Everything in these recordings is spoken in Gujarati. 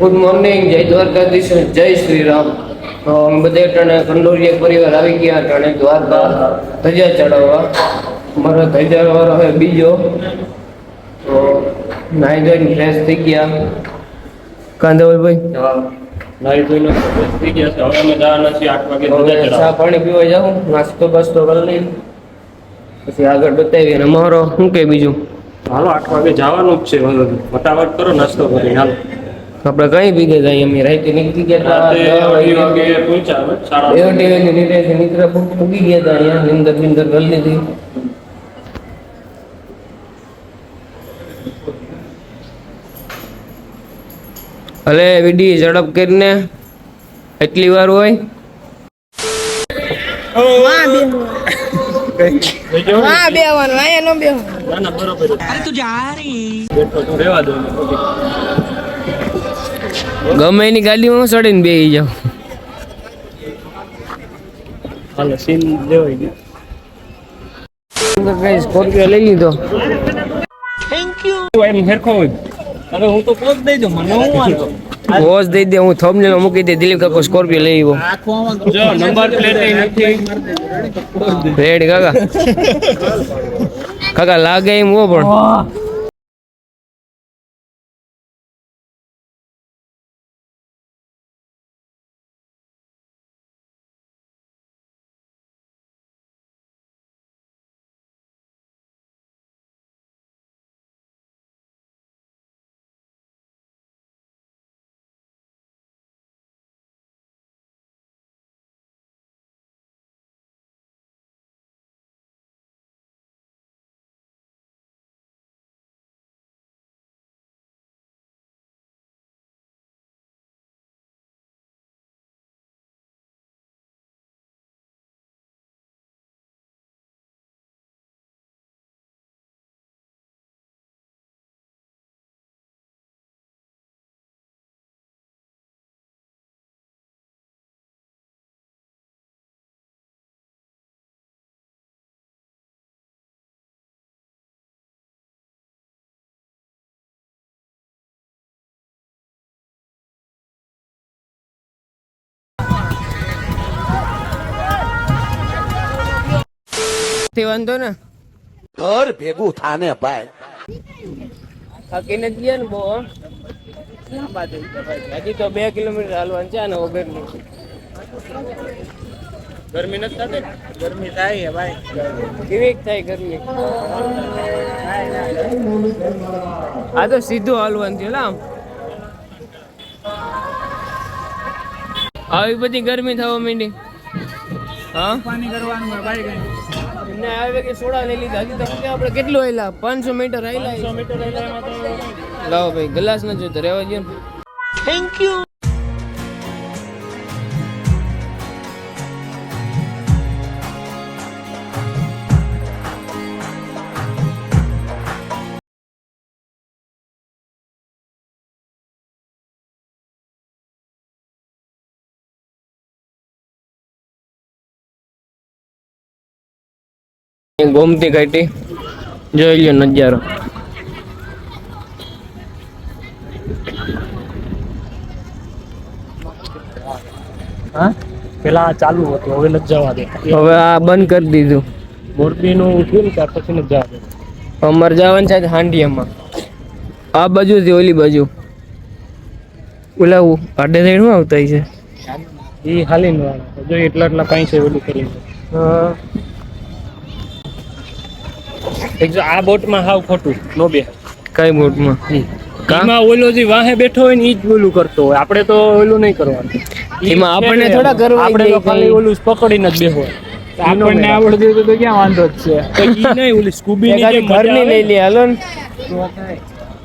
ગુડ મોર્નિંગ જય દ્વારકાધીશ જય શ્રી રામ તો અમે બધે અટાણે કંડોરિયા પરિવાર આવી ગયા અટાણે દ્વારકા ધજા ચડાવવા. મારો ધજા વાળો હવે બીજો. તો નાઈ ધોઈને ફ્રેશ થઈ ગયા. કાંદાવલભાઈ? ધોઈને fresh થઈ ગયા છે. હવે અમે જવાના છીએ આઠ વાગે ધજા ચા પાણી પીવા જાઉં નાસ્તો બાસ્તો કરી લઈ પછી આગળ બતાવીએ અને મારો શું કે બીજું? હાલો આઠ વાગે જવાનું જ છે. ફટાફટ કરો નાસ્તો કરી હાલો. આપણે કઈ ભીગે જાય અમે રાતે નીકળી ગયા હતા અઢી વાગે નીકળે છે નીકળે પૂગી ગયા હતા અહીંયા નિંદર બિંદર કરી લીધી. અલે વીડી ઝડપ કરીને એટલી વાર હોય? હા બેવાનું અહીંયા નો બેવાનું ના ના બરોબર. અરે તું જા બેઠો તું રહેવા દો. ગમે એની ગાડીમાં હું ચડીને બે જાઉં હાલો સીન લેવાઈ ગયું કઈ સ્કોર્પિયો લઈ લીધો. એમ હેરખો હોય. હું તો પોત દઈ દઉં મને હું વાંધો? વોચ દઈ દે હું થોમને મૂકી દે દિલીપ કાકો સ્કોર્પિયો લઈ આવ્યો. જો નંબર પ્લેટ નથી. રેડ કાકા. કાકા લાગે એમ હો પણ. તે વાંધો ને. ઘર ભેગું થાને ભાઈ. થકી નથી ગયા ને બહુ હો? હજી તો બે કિલોમીટર હાલવાનું છે ને વગરની ગરમી નથી થતી? ગરમી થાય ભાઈ. કેવી થાય ગરમી? આ તો સીધું હાલવાનું છે આમ આવી બધી ગરમી થવા માંડી. હા? પાણી કરવાનું આવે કે સોડા લઈ લીધા. હજી તો શું આપણે કેટલું પાંચસો મીટર એટલે લાવો ભાઈ ગ્લાસ ન જોઈતો રહેવા થેન્ક ને. ગોમતી ઘાટી. જોઈ લ્યો નજારો. હા? પેલા ચાલુ હતું હવે નથી જવા દે. હવે આ બંધ કરી દીધું. મોરબી નું ઉઠ્યું ને ત્યાર પછી નથી જવા દે. અમારે જવાનું છે હાંડિયામાં. આ બાજુ થી ઓલી બાજુ. ઓલા આડે સાઈડમાં આવતા છે? એ હાલી નું જો એટલા એટલા કઈ છે ઓલું કરીને. હા. એક જો આ બોટમાં હાવ ખોટું. નો બે. કઈ બોટમાં? કા? એમાં ઓલો જે વાહે બેઠો હોય ને ઈ જ ઓલું કરતો હોય. આપણે તો ઓલું નહીં કરવાનું. એમાં આપણને થોડા કરવું આપણે તો ખાલી ઓલું પકડીને જ બેહો. આપણને આવડતું તો ક્યાં વાંધો જ છે? તો ઈ નહીં ઓલી સ્કૂબી ની ઘરની લઈ લે હાલો ને.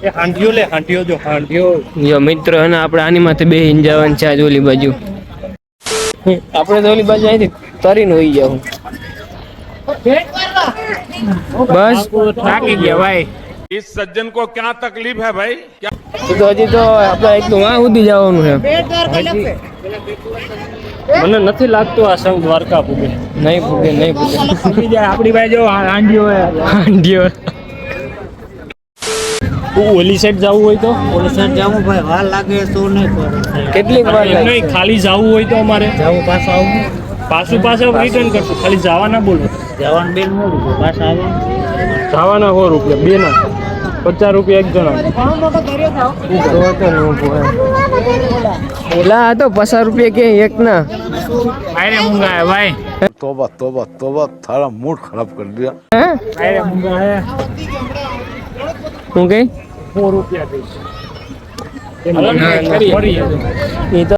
એ હાંડિયો લે હાંડિયો જો હાંડિયો. જો મિત્રો હે આપણે આની માથે બે જવાનું છે આજ ઓલી બાજુ. આપણે તો ઓલી બાજુ અહીંથી તરીને હોઈ જાવ બસ થાકી ગયા ભાઈ इस सज्जन को क्या तकलीफ है भाई क्या તો તો હજી તો આપણે એટલું વાં સુધી જવાનું છે મને નથી લાગતું આ સંઘ દ્વારકા પૂગે નહીં પૂગે નહીં પૂગે બીજા આપણી બાજુ હાંડિયો હે હાંડિયો ઓલી સાઈડ જવું હોય તો પોલીસ જાવું ભાઈ વાર લાગે તો નહીં પડે કેટલીક વાર એમ લાગશે નહીં ખાલી જવું હોય તો અમારે જાવું પાછું આવું પાછું પાછું રિટર્ન કરશું ખાલી જવાના બોલો જવાન બેનનું રૂપિયા પાસ આવે. જવાના સો રૂપિયા બે ના પચાસ રૂપિયા એક જણા. ઓલા તો પચાસ રૂપિયા કે એક ના ભાઈ મૂંગા ભાઈ. તોબા તોબા તોબા ખરાબ કરી દીધા. હે? મૂંગા એ તો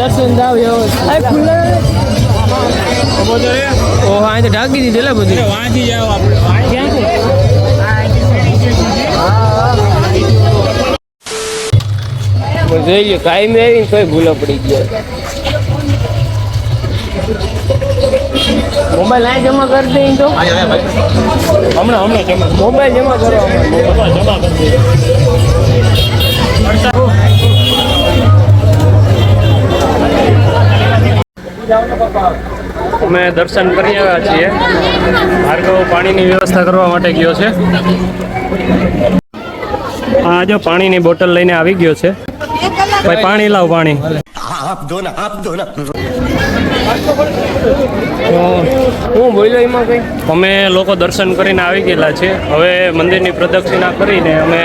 દર્શન થાવ એવો. હા એ તો ઢાંકી દીધી એટલે બધું. વાંચી જાવ આપણે. જોઈ લ્યો કોઈ ભૂલો પડી ગયો મોબાઈલ ના જમા કરી હમણાં હમણાં મોબાઈલ જમા કરો મોબાઈલ અમે દર્શન કરી આવ્યા છીએ. ભાર્ગવ પાણીની વ્યવસ્થા કરવા માટે ગયો છે. આ જો પાણીની બોટલ લઈને આવી ગયો છે. ભાઈ, પાણી લાવ પાણી. હું બોલ્યો એમાં કઈ? અમે લોકો દર્શન કરીને આવી ગયેલા છે હવે મંદિરની પ્રદક્ષિણા કરીને અમે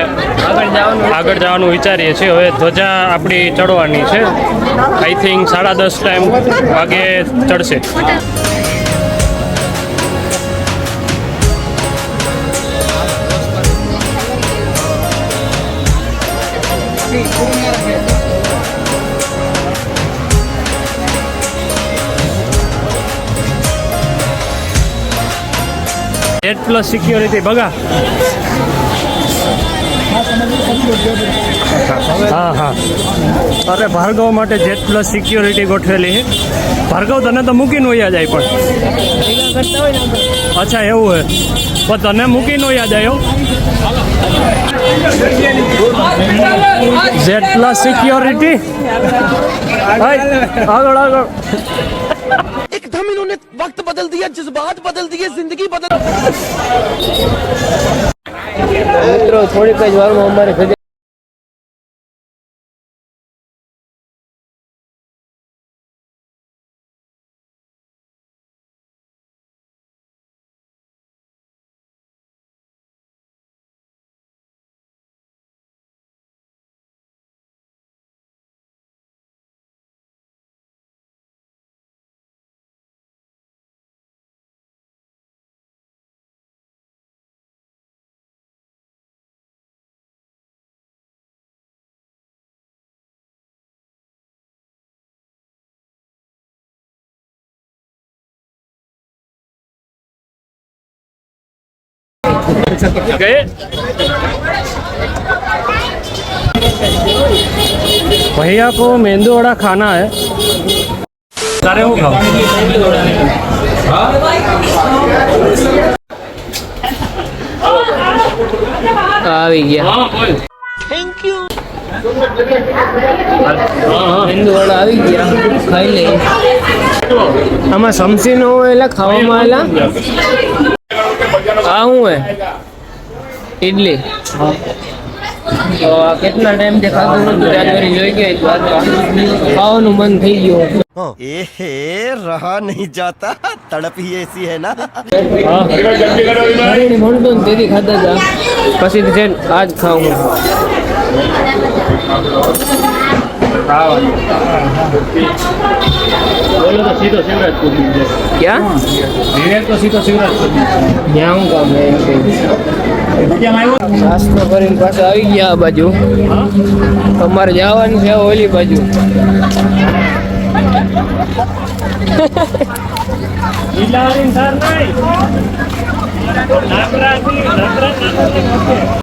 આગળ જવાનું આગળ જવાનું વિચારીએ છીએ. હવે ધ્વજા આપણી ચડવાની છે. આઈ થિંક સાડા દસ ટાઈમ વાગે ચડશે. એટ પ્લસ સિક્યોરિટી બગા. હા હા અરે ભાર્ગવ માટે જેટ પ્લસ સિક્યોરિટી ગોઠવેલી છે ભાર્ગવ, તને તો મૂકીને વયા જાય પણ. અચ્છા, એવું હે. પણ તને મૂકીને વયા જાય જેટ પ્લસ સિક્યોરિટી આગળ આગળ. एकदम इन्होंने वक्त बदल दिया जज्बात बदल दिए जिंदगी बदल મિત્રો થોડીક જ વારમાં અમારે ઘરે गए भैया को मेंदू वड़ा खाना है તારે હું ખાવ આવી ગયા હિન્દુવાળા આવી ગયા ખાઈ લઈએ આમાં સમસી નો હોય એટલે ખાવામાં આવેલા આ હું હે? ઇડલી. તો કેટલા ટાઈમથી ખાધું નતું? ત્યાં જોઈ ગઈ. ખાવાનું મન થઈ ગયું એહે રહા નહીં જાતા. તડપી હી એસી હે ના. હા. મળતો ને તેથી ખાધા જા પછી જેન આજ ખાઉં ખાવું બોલો તો સીધો શિવરાજપુર ક્યાં ડિરેક્ટ તો સીધો શિવરાજપુર ત્યાં હું કામ હે એમ કઈ નાસ્તો કરીને પાછા આવી ગયા આ બાજુ તમારે જવાનું છે ઓલી બાજુ લીલાવાળી સાર નહીં નાગરાજી નાગરાજ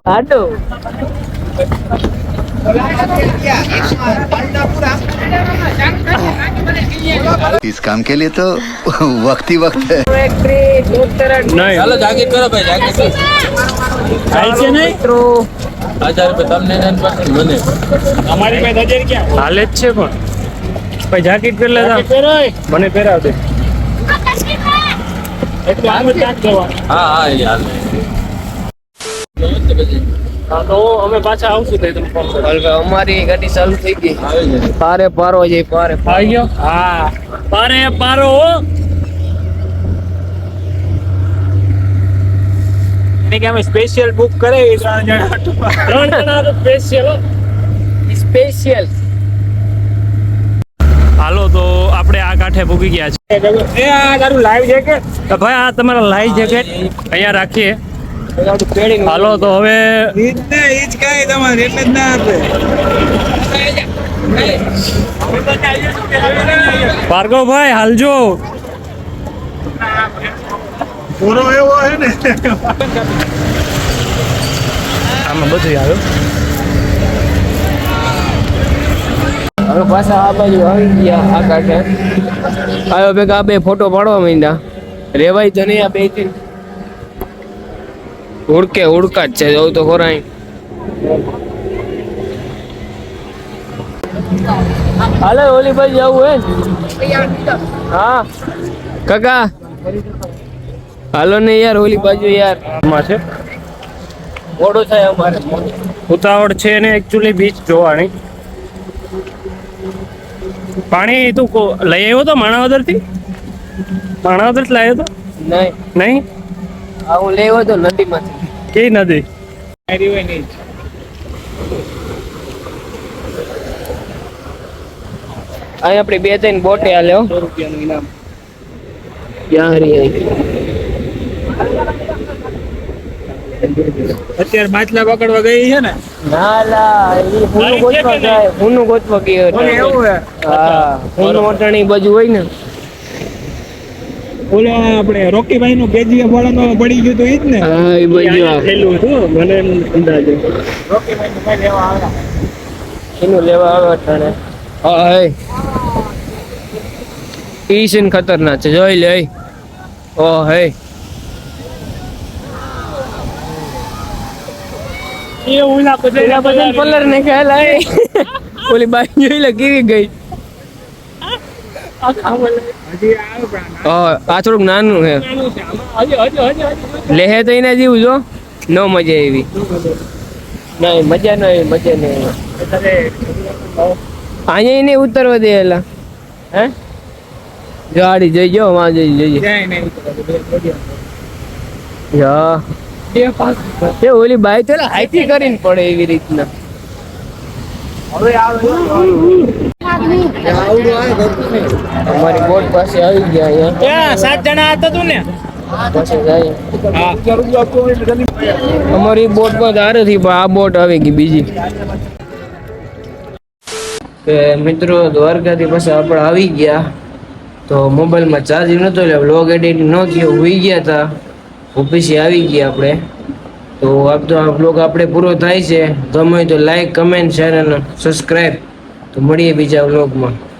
આટો इस काम के लिए तो वक्त ही वक्त है નહીં ચાલો જાગીર કરો ભાઈ જાગીર કરો હાલ છે નહીં હજાર રૂપિયા તમને ને એને પાછળ મને અમારી પાસે હજાર ક્યાં હાલે જ છે પણ ભાઈ જાકેટ પહેર લેતા મને પહેરાવ દે એટલે આમ જ જાક જવાનું હા હા એ હાલ હા તો અમે પાછા આવશું તો તમે ફોન કરો. અમારી ગાડી ચાલુ થઈ ગઈ. પારે પારો છે પારે આવી ગયો? હા. પારે પારો એને કે અમે સ્પેશિયલ બુક કરાવી ત્રણ જણા ત્રણ જણા સ્પેશિયલ સ્પેશિયલ હાલો તો આપણે આ કાંઠે ભૂગી ગયા છે એ આ તારું લાઈવ છે કે ભાઈ આ તમારા લાઈવ જેકેટ અહીંયા રાખીએ. હાલો તો હવે ઈજ ને ઈજ કાંઈ તમારે જ ના આપે. ભાર્ગવભાઈ હાલજો. પૂરો એવો હે ને. આમાં બધું આવ્યું હવે પાછા આ બાજુ આવી ગયા આ કાંઠે. આવ્યો ભેગા બે ફોટો પાડવા માંડ્યા. રેવાય તો નહીં આ બે ઉડકે ઉડકા જ છે જવું તો ખોરા હાલે ઓલી બાજુ જવું હે? હા. કાકા. હાલો ને યાર ઓલી બાજુ યાર. માં છે? મોડો થાય અમારે. ઉતાવળ છે ને એકચ્યુઅલી બીચ જોવાની. પાણી તું લઈ આવ્યો તો માણાવદરથી? માણાવદરથી લાવ્યો તો? નહીં. નહીં? હું લેવો તો નદીમાંથી. કઈ નદી? અહીં આપણી બે ત્રણ બોટે આલ્યો અત્યારે માછલા પકડવા ગઈ છે ને? ના લા એ હુનું ગોતવા જાય હુનું ગોતવા ગયો એવું હે? હા હુનું વટાણી બાજુ હોય ને. ઓલો આપણે રોકીભાઈ નું કેજીએફ વાળાનો પડી ગયું તો ઈ જ ને હા એ આ. થયેલું હતું મને એમ અંદાજે. રોકીભાઈ નું કઈ લેવા આવ્યા એનું લેવા આવ્યા ઠાણે. હા હે ઈ સીન ખતરનાક છે. જોઈ લે ઓ હે એ ઓલા પેલા બધા પલર ને ખ્યાલ આવે ઓલી બાઈ જોઈ લે કેવી ગઈ? આ થોડુંક નાનું છે. લેહે તો એના જેવું જો. ન મજા એવી. નહીં મજા નહીં મજા નહીં અહીંયા નહીં ઉતરવા દે એલા. હે? જો આડી જઈ જો. વાં જઈ જઈએ એ ઓલી બાઈ તો હાઈથી કરીને પડે એવી રીતના. અમારી બોટ પાસે આવી ગયા ત્યાં સાત જણા હતા તું ને? અમારી બોટમાં ધારે થી પણ આ બોટ આવી ગઈ બીજી. કે મિત્રો દ્વારકાથી પછી આપણે આવી ગયા. તો મોબાઈલમાં ચાર્જિંગ નતો એટલે વ્લોગ એડિટ ન થયો હોઈ ગયા હતા ઓફિસે આવી ગયા આપણે. તો આપ તો આ બ્લોગ આપણે પૂરો થાય છે. ગમે તો લાઈક કમેન્ટ શેર અને સબસ્ક્રાઈબ તો મળીએ બીજા વ્લોગમાં.